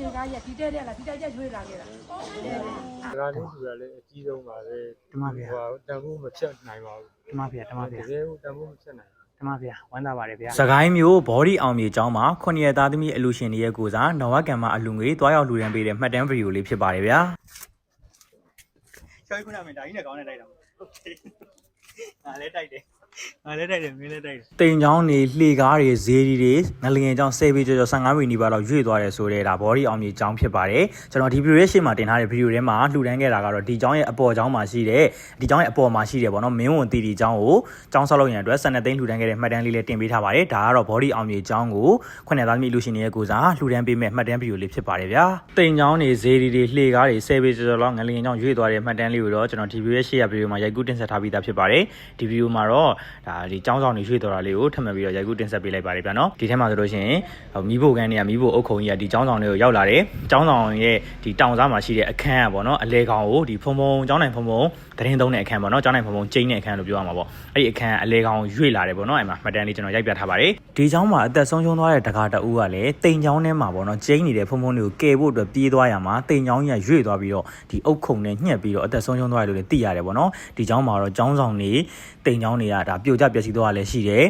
နေကားရဒီတဲ့တဲ့လားဒီတဲ့ချက်ရွေးလာခဲ့တာ။ဒါလေးလူကလည်းအကြီးဆုံးပါပဲ။ဓမ္မဗျာဟိုတန်ဖိုးမဖြတ်နိုင်ပါဘူးဓမ္မဗျာဓမ္မ။တဗျာကယ်ကိုတန်ဖိုးမဖြတ်နိုင်ဘူးဓမ္မဗျာဝမ်းသာပါတယ်ဗျာစကိုင်းမျိုးဘော်ဒီအောင်မြေကျောင်းမှာခုနှစ်ရက်သားသမီးအလူရှင်တွေရဲ့ကိုစားနော်ဝက်ကံမှာအလူငွေတွားရောက်လူရန်ပေးတဲ့မှတ်တမ်းဗီဒီယိုလေးဖြစ်ပါတယ်ဗျာ။ချောင်းခုနကမင်းဒါကြီးနဲ့ကောင်းနေလိုက်တာ။ဟုတ်ကဲ့။ငါလည်းတိုက်တယ်။ ငါလည်းတိုက်တယ်မင်းလည်းတိုက်တယ်တိမ်ချောင်းတွေလှေကားတွေဈေးဒီတွေငလျင်ချောင်း10ပေကျော်ကျော်15ပေနီးပါးတော့ရွေ့သွားတယ်ဆိုတဲ့ဒါဘော်ဒီအောင်မြေကျောင်းဖြစ်ပါတယ်ကျွန်တော်ဒီဗီဒီယိုရဲ့ရှေ့မှာတင်ထားတဲ့ဗီဒီယိုထဲမှာလှူဒန်းခဲ့တာကတော့ဒီကျောင်းရဲ့အပေါ်ကျောင်းမှာရှိတဲ့ဒီကျောင်းရဲ့အပေါ်မှာရှိတယ်ပေါ့နော်မင်းဝန်တီတီကျောင်းကိုကျောင်းဆောက်လုပ်ရန်အတွက်12သိန်းလှူဒန်းခဲ့တဲ့မှတ်တမ်းလေးလည်းတင်ပေးထားပါတယ်ဒါကတော့ဘော်ဒီအောင်မြေကျောင်းကိုခုနှစ်သားသမီးလူရှင်တွေရဲ့ကိုစားလှူဒန်းပေးမဲ့မှတ်တမ်းဗီဒီယိုလေးဖြစ်ပါတယ်ဗျာတိမ်ချောင်းတွေဈေးဒီတွေလှေကားတွေ10ပေကျော်ကျော်လောက်ငလျင်ချောင်းရွေ့သွားတဲ့မှတ်တမ်းလေးကိုတော့ကျွန်တော်ဒီဗီဒီယိုရဲ့ရှေ့ရဗီဒီယိုမှာရိုက်ကူးတင်ဆက်ထားပြီးသားဖြစ်ပါတယ်ဒီဗီဒီယိုမှာတော့ဒါဒီကျောင်းဆောင်တွေရွေ့သွားတာလေးကိုထပ်မံပြီးတော့ရိုက်ကူးတင်ဆက်ပေးလိုက်ပါတယ်ဗျာနော်ဒီထဲမှာဆိုလို့ရှိရင်ဟိုမီးဖို့ကန်းတွေကမီးဖို့အုပ်ခုံကြီးကဒီကျောင်းဆောင်တွေကိုရောက်လာတယ်ကျောင်းဆောင်ရဲ့ဒီတောင်စားမှာရှိတဲ့အခန်းอ่ะပေါ့နော်အလဲကောင်ကိုဒီဖုံဖုံကျောင်းနိုင်ဖုံဖုံတရင်သုံးတဲ့အခန်းပေါ့နော်ကျောင်းနိုင်ဖုံဖုံကျင်းတဲ့အခန်းလို့ပြောရမှာပေါ့အဲ့ဒီအခန်းအလဲကောင်ရွေ့လာတယ်ပေါ့နော်အဲ့မှာမှတ်တမ်းလေးကျွန်တော်ရိုက်ပြထားပါတယ်ဒီကျောင်းမှာအသက်ဆုံးရှုံးသွားတဲ့တကားတအူးကလည်းတိမ်ကျောင်းထဲမှာပေါ့နော်ကျင်းနေတဲ့ဖုံဖုံတွေကိုကယ်ဖို့အတွက်ပြေးသွားရမှာတိမ်ကျောင်းကြီးကရွေ့သွားပြီးတော့ဒီအုတ်ခုံနဲ့ညှက်ပြီးတော့အသက်ဆုံးရှုံးသွားတယ်လို့လည်းသိရတယ်ပေါ့နော်ဒီကျောင်းမှာတော့ကျောင်းဆောင်တွေတိမ်ကျောင်းတွေကဒါပြိုကျပျက်စီးသွားတာလည်းရှိတယ်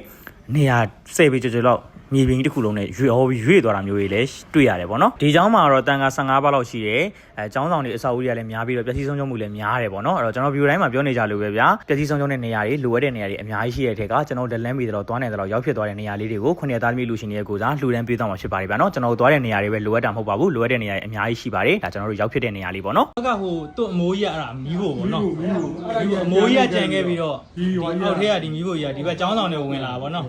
နေရာစေပေကြော်ကြော်လောက် မြေပြင်ကြီးတစ်ခုလုံးနဲ့ရွေ့ဟောပြီးရွေ့သွားတာမျိုးတွေလည်းတွေ့ရတယ်ပေါ့နော်ဒီကျောင်းမှာတော့တန်ခါ15ပါးလောက်ရှိတယ်အဲကျောင်းဆောင်တွေအဆောက်အဦတွေကလည်းများပြီးတော့ပျက်စီးဆုံးရှုံးမှုလည်းများတယ်ပေါ့နော်အဲ့တော့ကျွန်တော်ဗီဒီယိုတိုင်းမှာပြောနေကြလို့ပဲဗျာပျက်စီးဆုံးရှုံးတဲ့နေရာတွေလိုအပ်တဲ့နေရာတွေအများကြီးရှိတဲ့ထက်ကကျွန်တော်တို့လက်လန်းမီတော့တွားနေတော့ရောက်ဖြစ်သွားတဲ့နေရာလေးတွေကိုခုနှစ်သားသမီးလူရှင်တွေကကိုစားလှူဒန်းပေးသွားမှာဖြစ်ပါတယ်ဗျာနော်ကျွန်တော်တို့တွားတဲ့နေရာတွေပဲလိုအပ်တာမဟုတ်ပါဘူးလိုအပ်တဲ့နေရာတွေအများကြီးရှိပါတယ်ဒါကျွန်တော်တို့ရောက်ဖြစ်တဲ့နေရာလေးပေါ့နော်ကဟိုသူ့အမိုးကြီးကအဲ့ဒါမီးဖို့ပေါ့နော်မီးဖို့အမိုးကြီးကကြံခဲ့ပြီးတော့ဒီအောက်ထဲကဒီမီးဖို့ကြီးကဒီဘက်ကျောင်းဆောင်တွေဝင်လာတာပေါ့နော်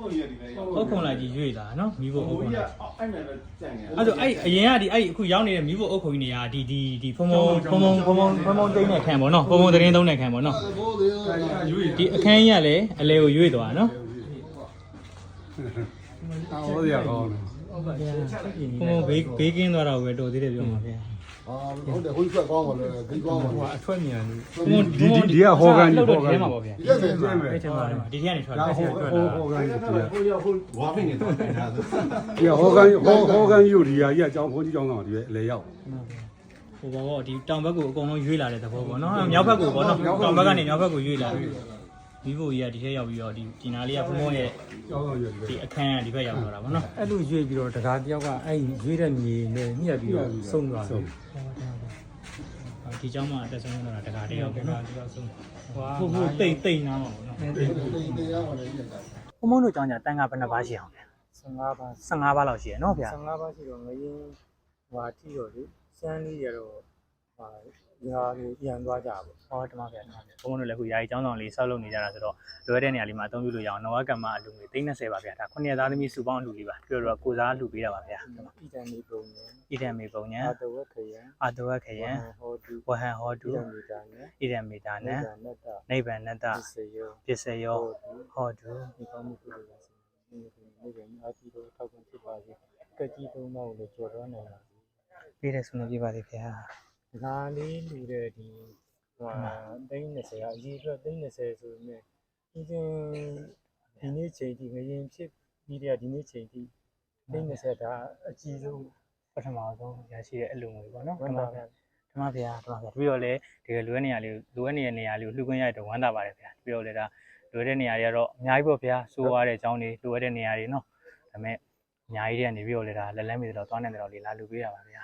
ခုန်ကြီးကဒီပဲရောက်ဟုတ်ခုံလိုက်ကြီးရွေ့တာနော်မီးဖို့အုတ်ဟိုခုံကြီးကလိုက်အဲ့မဲ့ပဲကြံ့နေအဲ့တော့အဲ့အရင်ကဒီအဲ့အခုရောက်နေတဲ့မီးဖို့အုတ်ခုံကြီးနေရာဒီဒီဒီဖုံဖုံဖုံဖုံဖုံဖုံဖုံတိတ်နဲ့ခံပေါ့နော်ဖုံဖုံသတင်းသုံးနဲ့ခံပေါ့နော်ယူရဒီအခန်းကြီးကလည်းအလဲကိုရွေ့သွားတာနော်တော်ရရကောင်းတယ် ဖုံဖုံဘေးဘေးကင်းသွားတာကိုပဲတော်သေးတယ်ပြောမှာဗျာ ဟာဟုတ်တယ်ဟိုကြီးဆက်ကောင်းပါလေဒီကောင်းပါလေအထွက်မြန်လို့ဖုံဖုံဒီဒီဒီကဟောကန်ကြီးလောက်ဟောတော့ကန်ထဲမှာကြီးပေါ့ဗျာဒီလက်ပဲပြန်မယ်အဲ့ထဲမှာဒီထဲကနေထွက်ဒါလာဟောဟောဟောကန်ကြီးဒီကဟိုရဟိုဝါဖင်းနေတော့တိုင်တာသူဒီဟောကန်ကြီးဟောဟောကန်ကြီးကိုဒီကကြီးအကြောင်းဘုန်းကြီးကျောင်းဆောင်ဒီပဲအလေရောက်ဟိုဘောပေါ့ဒီတောင်ဘက်ကိုအကုန်လုံးရွေးလာတဲ့သဘောပေါ့နော်မြောက်ဘက်ကိုပေါ့နော်တောင်ဘက်ကနေမြောက်ဘက်ကိုရွေးလာပြီ မိဖို့ကြီးကဒီထဲရောက်ပြီးတော့ဒီဒီနာလေးကဘုံဘုံရဲ့ ကျောင်းဆောင်ရွက်ဒီ ဒီအခန်းကဒီဘက်ရောက်လာတာပေါ့နော် အဲ့လိုရွေ့ပြီးတော့တကားတယောက်ကအဲ့ရွေ့တဲ့မြေနဲ့ညှက်ပြီးတော့ဆုံးသွားတယ် ဒီเจ้าမှာအသက်ဆုံးတော့တကားတယောက်ပေါ့နော်ဒီတော့ဆုံးဟိုဟိုတိတ်တိတ်နားမှာပေါ့နော် တရားပါလေညက်တာ ဘုံဘုံတို့เจ้าညာတန်ခါဘယ်နှပါးရှိအောင်လဲ 15ပါး 15ပါးလောက်ရှိရနော်ဗျာ 15ပါးရှိတော့ငရင်ဟွာထီတော့လေစမ်းလေးရတော့ ဟာညာကိုပြန်သွားကြပါဘူးဟောတမဗျာတမဗျာဘုံဘုံတို့လည်းခုယာယီကျောင်းဆောင်လေးဆောက်လုပ်နေကြတာဆိုတော့လွယ်တဲ့နေရာလေးမှာအသုံးပြုလို့ရအောင်နဝကမ္မအလူငွေ30ပါဗျာဒါ9ရက်သားသမီးစုပေါင်းအလူလေးပါပြီးတော့ကိုစားအလူပေးတာပါဗျာဣဒံမေပုံညာဣဒံမေပုံညာအာတဝခယံအာတဝခယံဟောတုဝဟံဟောတုဣဒံမေတာနဣဒံမေတာနနိဗ္ဗာန်နတပစ္စယောပစ္စယောဟောတုဒီကောင်းမှုပြုလို့ရစေနိဗ္ဗာန်နိဗ္ဗာန်အာတိတော်ထောက်ခံဖြစ်ပါစေကကြီးသုံးပါးကိုလည်းကြော်တော်နိုင်ပါစေပေးတဲ့ဆုနဲ့ပြပါစေခင်ဗျာ ဒါလေးလူတဲ့ဒီဟို30အရေးအတွက်30ဆိုပေမဲ့ဒီချင်းဒီနေ့ချိန်ဒီငရင်ဖြစ်ပြီးတဲ့ဒီနေ့ချိန်ဒီ30ဒါအကြီးဆုံးပထမဆုံးရရှိတဲ့အလူငွေပေါ့နော်ဝဓမ္မ်းမသာဗျာတယ်ဓမ္မဗျာဓမ္မဗျာပြီးတော့လည်းဒီလိုရဲ့နေရာလေးလိုရဲ့နေတဲ့နေရာလေးကိုလှူခွင့်ရတဲ့ဝမ်းသာပါတယ်ဗျာပြီးတော့လည်းဒါလိုတဲ့နေရာတွေကတော့အများကြီးပေါ့ဗျာစိုးရတဲ့အကြောင်းတွေလိုတဲ့နေရာတွေနော်ဒါပေမဲ့အများကြီးတွေကနေပြီးတော့လည်းဒါလက်လန်းမီတော့သွားနေတယ်တော့လေလာလူပေးရပါဗျာ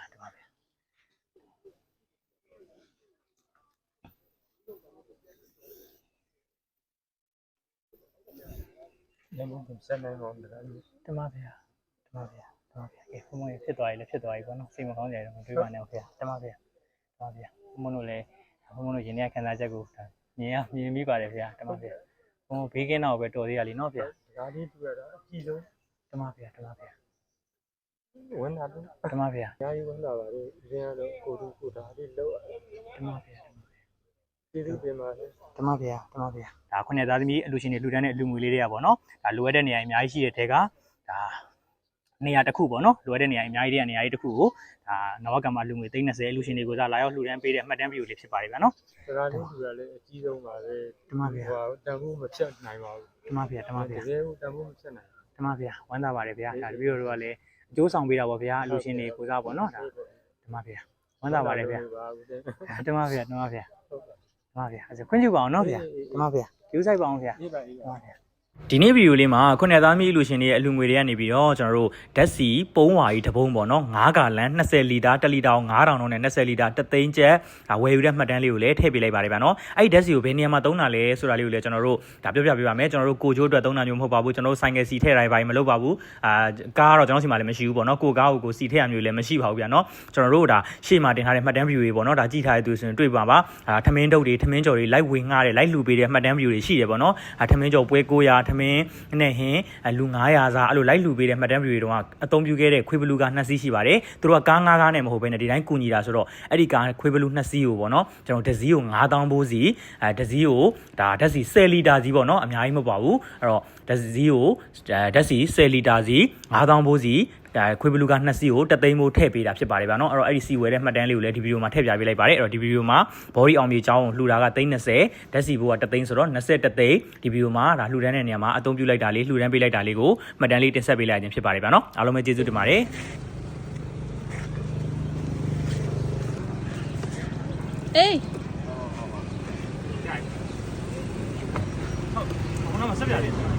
ညမုံပုံဆက်နိုင်ပါဦးမလားတမဖေဟာတမဖေဟာတမဖေဟာကဲဖုံမွေဖြစ်သွားပြီလည်းဖြစ်သွားပြီပေါ့နော်စိတ်မကောင်းကြရတော့မတွေးပါနဲ့ဖေဟာတမဖေဟာတမဖေဟာဖုံမွေတို့လည်းဖုံမွေတို့ရင်ထဲခံစားချက်ကိုမြင်ရမြင်မိပါတယ်ဖေဟာတမဖေဟာဖုံမွေဘေးကင်းတော့ပဲတော်သေးရလीနော်ဖေဟာဒါလေးတွေ့ရတာအကြည့်ဆုံးတမဖေဟာတမဖေဟာဝန်တာတမဖေဟာအားယူဝန်တာပါလေရင်းရတော့ကိုတို့ကိုတာလေးလောက်တမဖေဟာ ကျေးဇူးတင်ပါတယ်ဓမ္မဗျာဓမ္မဗျာဒါခုနှစ်သားသမီးအလူရှင်တွေလှူဒန်းတဲ့အလူငွေလေးတွေကပေါ့နော်ဒါလိုအပ်တဲ့နေရာအများကြီးရှိတဲ့ထဲကဒါနေရာတစ်ခုပေါ့နော်လိုအပ်တဲ့နေရာအများကြီးတဲ့နေရာကြီးတစ်ခုကိုဒါနဝကမ္မလူငွေ30အလူရှင်တွေကိုစားလာရောက်လှူဒန်းပေးတဲ့အမှတ်တမ်းဗီဒီယိုလေးဖြစ်ပါတယ်ဗျာနော်။ဒါကလေးလူကလည်းအကြီးဆုံးပါပဲဓမ္မဗျာဟိုတန်ဖိုးမဖြတ်နိုင်ပါဘူးဓမ္မဗျာဓမ္မ။ဗျာတကယ်ကိုတန်ဖိုးမဖြတ်နိုင်ဘူးဓမ္မဗျာဝမ်းသာပါတယ်ဗျာဒါတပည့်တော်တို့ကလည်းအကျိုးဆောင်ပေးတာပေါ့ဗျာအလူရှင်တွေကိုစားပေါ့နော်ဒါဓမ္မဗျာဝမ်းသာပါတယ်ဗျာပါဘူးတဲ့ဓမ္မဗျာဓမ္မဗျာဓမ္မဗျာအဲ့ဒါခွင့်ပြုပါအောင်နော်ဗျာဓမ္မဗျာကျိုးဆိုင်ပါအောင်ဗျာအေးပါအေးဓပါမ္မဗျာ ဒီနေ့ဗီဒီယိုလေးမှာခုနှစ်သားမီးလူရှင်တွေရဲ့အလူငွေတွေကနေပြီးတော့ကျွန်တော်တို့ဓာတ်စီပုံးဝါကြီးတစ်ပုံးပေါ့နော်9ဂါလန်20လီတာ1လီတာကို9000တောင်းနဲ့20လီတာ3သိန်းကျပ်ဒါဝယ်ယူတဲ့မှတ်တမ်းလေးကိုလည်းထည့်ပေးလိုက်ပါတယ်ဗျာနော်အဲ့ဒီဓာတ်စီကိုဘယ်နေရာမှာသုံးတာလဲဆိုတာလေးကိုလည်းကျွန်တော်တို့ဒါပြောပြပေးပါမယ်ကျွန်တော်တို့ကိုချိုးအတွက်သုံးတာမျိုးမဟုတ်ပါဘူးကျွန်တော်တို့ဆိုင်ကယ်စီထည့်တိုင်းပိုင်းမလုပ်ပါဘူးအာကားကတော့ကျွန်တော်စီမှာလည်းမရှိဘူးပေါ့နော်ကိုကားကိုကိုစီထည့်ရမျိုးလည်းမရှိပါဘူးဗျာနော်ကျွန်တော်တို့ဒါရှေ့မှာတင်ထားတဲ့မှတ်တမ်းဗီဒီယိုတွေပေါ့နော်ဒါကြည့်ထားတဲ့သူဆိုရင်တွေ့ပါပါအာထမင်းတုပ်တွေထမင်းကြော်တွေလိုက်ဝင်ငှားတယ်လိုက်လှူပေးတဲ့မှတ်တမ်းဗီဒီယိုတွေရှိတယ်ပေါ့နော်အာထမင်းကြော်ပွဲ900ထမင်းနဲ့ဟင်းအလူ900စားအဲ့လိုလိုက်လှူပေးတဲ့မှတ်တမ်းဗီဒီယိုတွေတော့အသုံးပြုခဲ့တဲ့ခွေးဘလူးက2စီးရှိပါတယ်သူတို့ကကား9ကားနဲ့မဟုတ်ဘဲနဲ့ဒီတိုင်းကူညီတာဆိုတော့အဲ့ဒီကားခွေးဘလူး2စီးကိုပေါ့နော်ကျွန်တော်တစ်စီးကို9000ဘိုးစီအဲတစ်စီးကိုဒါဓာတ်စီ10လီတာစီပေါ့နော်အများကြီးမဟုတ်ပါဘူးအဲ့တော့ဓာတ်စီကိုဓာတ်စီ10လီတာစီ9000ဘိုးစီ ဒါခွေးဘလူးက2စီးကိုတသိန်းမိုးထည့်ပေးတာဖြစ်ပါတယ်ဗျာနော်အဲ့တော့အဲ့ဒီစီဝယ်တဲ့မှတ်တမ်းလေးကိုလည်းဒီဗီဒီယိုမှာထည့်ပြပေးလိုက်ပါတယ်အဲ့တော့ဒီဗီဒီယိုမှာ body အောင်မြေအကြောင်းကိုလှူတာက330ဓာတ်စီဘိုးကတသိန်းဆိုတော့21သိန်းဒီဗီဒီယိုမှာဒါလှူဒန်းတဲ့နေရာမှာအသုံးပြုလိုက်တာလေးလှူဒန်းပေးလိုက်တာလေးကိုမှတ်တမ်းလေးတင်ဆက်ပေးလိုက်ခြင်းဖြစ်ပါတယ်ဗျာနော်အားလုံးပဲကျေးဇူးတင်ပါတယ်အေးဟုတ်ဟုတ်ဆက်ပြရတယ်